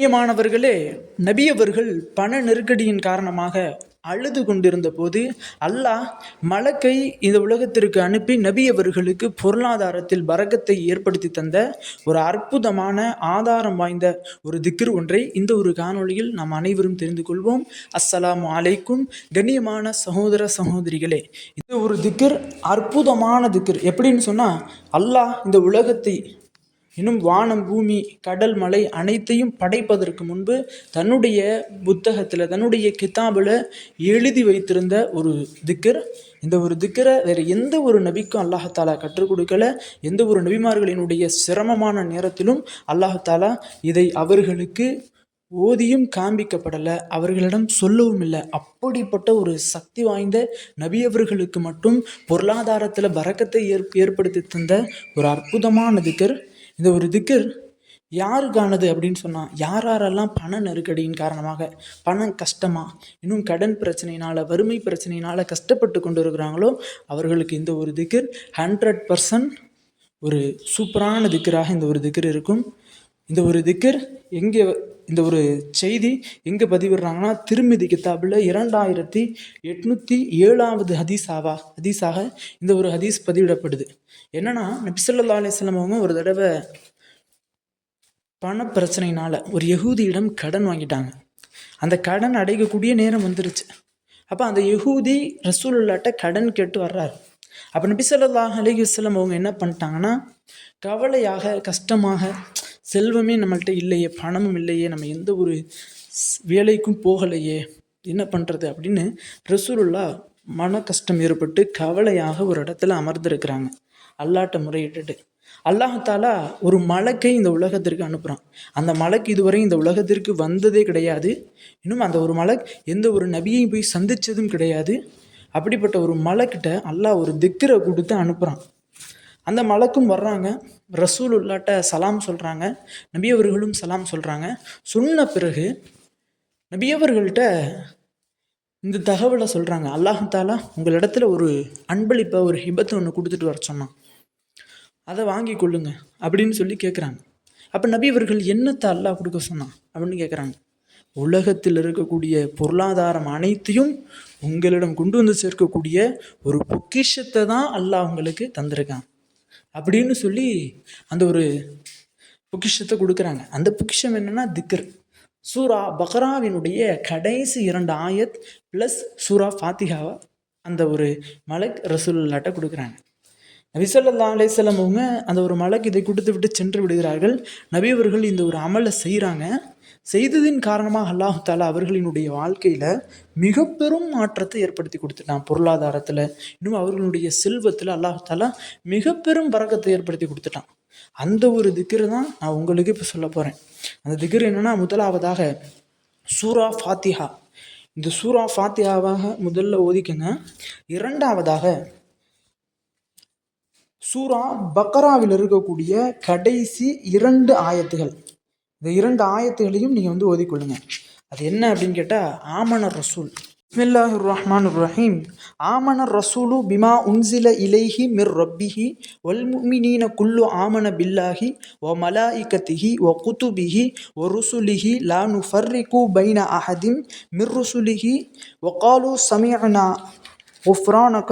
பிரியமானவர்களே நபி அவர்கள் பண நெருக்கடியின் காரணமாக அழுது கொண்டிருந்த போது அல்லாஹ் மலக்கை இந்த உலகத்திற்கு அனுப்பி நபி அவர்களுக்கு பொருளாதாரத்தில் பரக்கத்தை ஏற்படுத்தி தந்த ஒரு அற்புதமான ஆதாரம் வாய்ந்த ஒரு திக்ர் ஒன்றை இந்த ஒரு காணொளியில் நாம் அனைவரும் தெரிந்து கொள்வோம். அஸ்ஸலாமு அலைக்கும். கண்ணியமான சகோதர சகோதரிகளே இந்த ஒரு திக்ர் அற்புதமான திக்ர். எப்படின்னு சொன்னால் அல்லாஹ் இந்த உலகத்தை இன்னும் வானம் பூமி கடல் மலை அனைத்தையும் படைப்பதற்கு முன்பு தன்னுடைய புத்தகத்தில் தன்னுடைய கிதாபில் எழுதி வைத்திருந்த ஒரு திக்கர். இந்த ஒரு திக்கரை வேறு எந்த ஒரு நபிக்கும் அல்லாஹாலா கற்றுக் கொடுக்கல. எந்த ஒரு நபிமார்களினுடைய சிரமமான நேரத்திலும் அல்லாஹாலா இதை அவர்களுக்கு ஓதியும் காண்பிக்கப்படலை. அவர்களிடம் சொல்லவும் இல்லை. அப்படிப்பட்ட ஒரு சக்தி வாய்ந்த நபியவர்களுக்கு மட்டும் பொருளாதாரத்தில் பறக்கத்தை ஏற் ஏற்படுத்தி தந்த ஒரு அற்புதமான திக்கர். இந்த ஒரு திக்கர் யாருக்கானது அப்படின்னு சொன்னால் யார் யாரெல்லாம் பண நெருக்கடியின் காரணமாக பணம் கஷ்டமாக இன்னும் கடன் பிரச்சனையினால் வறுமை பிரச்சனையினால் கஷ்டப்பட்டு கொண்டு இருக்கிறாங்களோ அவர்களுக்கு இந்த ஒரு திக்கர் ஹண்ட்ரட் பர்சன்ட் ஒரு சூப்பரான திக்கராக இந்த ஒரு திக்கர் இருக்கும். இந்த ஒரு திக்கர் எங்கே இந்த ஒரு செய்தி எங்கே பதிவிடுறாங்கன்னா திருமிதி கித்தாபில் இரண்டாயிரத்தி எட்நூற்றி ஏழாவது ஹதீஸாவா? ஹதீஸாக இந்த ஒரு ஹதீஸ் பதிவிடப்படுது. என்னன்னா நபிசல்லா அலிஸ்லாம் அவங்க ஒரு தடவை பண பிரச்சனையினால் ஒரு யகூதியிடம் கடன் வாங்கிட்டாங்க. அந்த கடன் அடைக்கக்கூடிய நேரம் வந்துருச்சு. அப்போ அந்த யகூதி ரசூலுல்லாட்ட கடன் கேட்டு வர்றாரு. அப்போ நபி ஸல்லல்லாஹு அலைஹி அவங்க என்ன பண்ணிட்டாங்கன்னா கவலையாக கஷ்டமாக செல்வமே நம்மள்கிட்ட இல்லையே பணமும் இல்லையே நம்ம எந்த ஒரு ஸ்- வேலைக்கும் போகலையே என்ன பண்ணுறது அப்படின்னு ரசூலுல்லா மன கஷ்டம் ஏற்பட்டு கவலையாக ஒரு இடத்துல அமர்ந்திருக்கிறாங்க. அல்லாட்ட முறையிட்டுட்டு. அல்லாஹாலா ஒரு மலக்கை இந்த உலகத்திற்கு அனுப்புகிறான் அந்த மலக்கு இதுவரை இந்த உலகத்திற்கு வந்ததே கிடையாது. இன்னும் அந்த ஒரு மலக் எந்த ஒரு நபியையும் போய் சந்திச்சதும் கிடையாது. அப்படிப்பட்ட ஒரு மலக்கிட்ட அல்லாஹ் ஒரு திக்கரை கொடுத்து அனுப்புகிறான் அந்த மலக்கும் வர்றாங்க. ரசூல் உள்ளாட்ட சலாம் சொல்கிறாங்க நபியவர்களும் சலாம் சொல்கிறாங்க சொன்ன பிறகு நபியவர்கள்ட்ட இந்த தகவலை சொல்கிறாங்க அல்லாஹாலா உங்களிடத்துல ஒரு அன்பளிப்பை ஒரு ஹிபத்தை ஒன்று கொடுத்துட்டு வர சொன்னான். அதை வாங்கி கொள்ளுங்க அப்படின்னு சொல்லி கேட்குறாங்க அப்போ நபி அவர்கள் என்னத்தை அல்லாஹ் கொடுக்க சொன்னான் அப்படின்னு கேட்குறாங்க உலகத்தில் இருக்கக்கூடிய பொருளாதாரம் அனைத்தையும் உங்களிடம் கொண்டு வந்து சேர்க்கக்கூடிய ஒரு பொக்கிஷத்தை தான் அல்லாஹ் உங்களுக்கு தந்திருக்கான். அப்படின்னு சொல்லி அந்த ஒரு பொக்கிஷத்தை கொடுக்குறாங்க. அந்த பொக்கிஷம் என்னன்னா திக்ர். சூரா பக்ராவினுடைய கடைசி இரண்டு ஆயத் ப்ளஸ் சூரா ஃபாத்திகாவா அந்த ஒரு மலக் ரசூல்லாட்ட கொடுக்குறாங்க. நபிசல்லா ஸல்லல்லாஹு அவங்க அந்த ஒரு மலக் இதை கொடுத்து விட்டு சென்று விடுகிறார்கள். நபி அவர்கள் இந்த ஒரு அமலை செய்கிறாங்க செய்ததின் காரணமாக அல்லாஹ் தாலா அவர்களினுடைய வாழ்க்கையில் மிக பெரும் மாற்றத்தை ஏற்படுத்தி கொடுத்துட்டான். பொருளாதாரத்தில் இன்னும் அவர்களுடைய செல்வத்தில் அல்லாஹ் தாலா மிக பெரும் பறக்கத்தை ஏற்படுத்தி கொடுத்துட்டான். அந்த ஒரு திக்கர் தான் நான் உங்களுக்கு இப்போ சொல்ல போகிறேன் அந்த திக்கர் என்னன்னா முதலாவதாக சூரா ஃபாத்திஹா. இந்த சூரா ஃபாத்திஹாவாக முதல்ல ஓதிக்கங்க. இரண்டாவதாக சூரா பக்கராவில் இருக்கக்கூடிய கடைசி இரண்டு ஆயத்துகள். இந்த இரண்டு ஆயத்துகளையும் நீங்கள் வந்து ஓதிக்கொள்ளுங்க. அது என்ன அப்படின்னு கேட்டால் ஆமன ரசூல். பிஸ்மில்லாஹ் ரஹ்மான் ரஹீம் ஆமன ரசூலு பிமா உன்சில இலைஹி மிர் ரப்பிஹி ஒல் முமினீன குல்லு ஆமன பில்லாஹி ஒ மலாஇகத்திஹி ஓ குத்துபிஹி ஓ ருசுலிஹி லா நுஃபர்ரிகு பைன அஹதிம் மிர் ருசுலிஹி ஒ காலு சமியனா ஒஃப்ரானக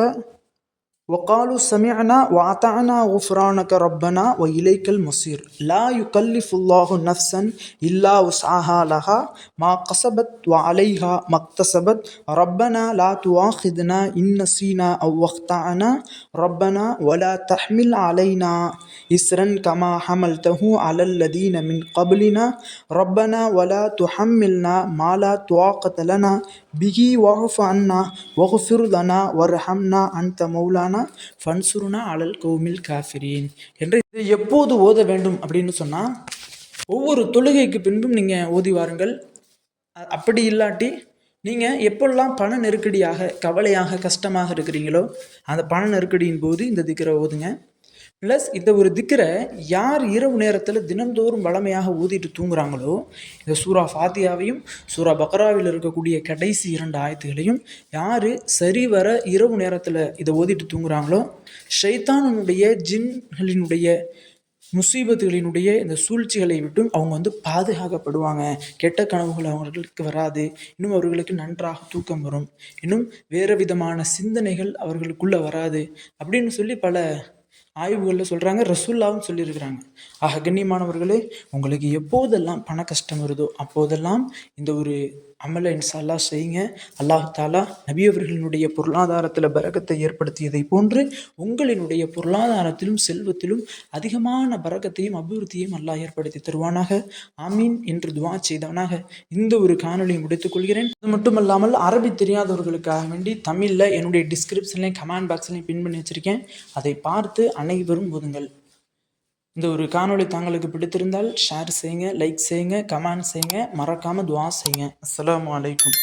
وقالوا سمعنا وأطعنا غفرانك ربنا وإليك المصير. لا يكلف الله نفسا إلا وسعها لها ما كسبت وعليها ما اكتسبت. ربنا لا تؤاخذنا إن نسينا أو أخطأنا. ربنا ولا تحمل علينا إسرا كما حملته على الذين من قبلنا. ربنا ولا تحملنا ما لا طاقة لنا பிகி வகுஃப் அண்ணா வகுஃபிர் லனா வர்ஹம்னா அந்த மௌலானா ஃபன்சுருனா அலல் கோமில் காஃபிரீன் என்று இதை எப்போது ஓத வேண்டும் அப்படின்னு சொன்னால் ஒவ்வொரு தொழுகைக்கு பின்பும் நீங்கள் ஓதி வாருங்கள். அப்படி இல்லாட்டி நீங்கள் எப்பெல்லாம் பண நெருக்கடியாக கவலையாக கஷ்டமாக இருக்கிறீங்களோ அந்த பண நெருக்கடியின் போது இந்த திக்கரை ஓதுங்க. ப்ளஸ் இந்த ஒரு திக்கரை யார் இரவு நேரத்தில் தினந்தோறும் வளமையாக ஊதிட்டு தூங்குறாங்களோ இந்த சூரா ஃபாத்தியாவையும் சூரா பக்ராவில் இருக்கக்கூடிய கடைசி இரண்டு ஆயத்துகளையும் யார் சரிவர இரவு நேரத்தில் இதை ஓதிட்டு தூங்குறாங்களோ ஷைத்தானனுடைய ஜின்களினுடைய முசீபத்துகளினுடைய இந்த சூழ்ச்சிகளை விட்டும் அவங்க வந்து பாதுகாக்கப்படுவாங்க. கெட்ட கனவுகள் அவர்களுக்கு வராது. இன்னும் அவர்களுக்கு நன்றாக தூக்கம் வரும். இன்னும் வேறு விதமான சிந்தனைகள் அவர்களுக்குள்ளே வராது. அப்படின்னு சொல்லி பல ஆய்வுகளில் சொல்கிறாங்க ரசுல்லாவும் சொல்லியிருக்கிறாங்க. ஆக கண்ணியமானவர்களே உங்களுக்கு எப்போதெல்லாம் பண கஷ்டம் வருதோ அப்போதெல்லாம் இந்த ஒரு அமலை இன்சால்லா செய்யுங்க. அல்லாஹ் தாலா நபி அவர்களினுடைய பொருளாதாரத்தில் பரகத்தை ஏற்படுத்தியதை போன்று உங்களினுடைய பொருளாதாரத்திலும் செல்வத்திலும் அதிகமான பரக்கத்தையும் அபிவிருத்தியையும் அல்லாஹ் ஏற்படுத்தி தருவானாக. ஆமீன் என்று துவா செய்தவனாக இந்த ஒரு காணொலியை முடித்துக் கொள்கிறேன். அது மட்டுமல்லாமல் அரபி தெரியாதவர்களுக்காக வேண்டி தமிழில் என்னுடைய டிஸ்கிரிப்ஷன்லையும் கமெண்ட் பாக்ஸ்லையும் பின் பண்ணி வச்சுருக்கேன். அதை பார்த்து அனைவரும் ஒதுங்கள். இந்த ஒரு காணொளி தாங்களுக்கு பிடித்திருந்தால் ஷேர் செய்யுங்க லைக் செய்யுங்க கமெண்ட் செய்யுங்க மறக்காமல் துவா செய்யுங்க. அஸ்லாம் அலைக்கும்.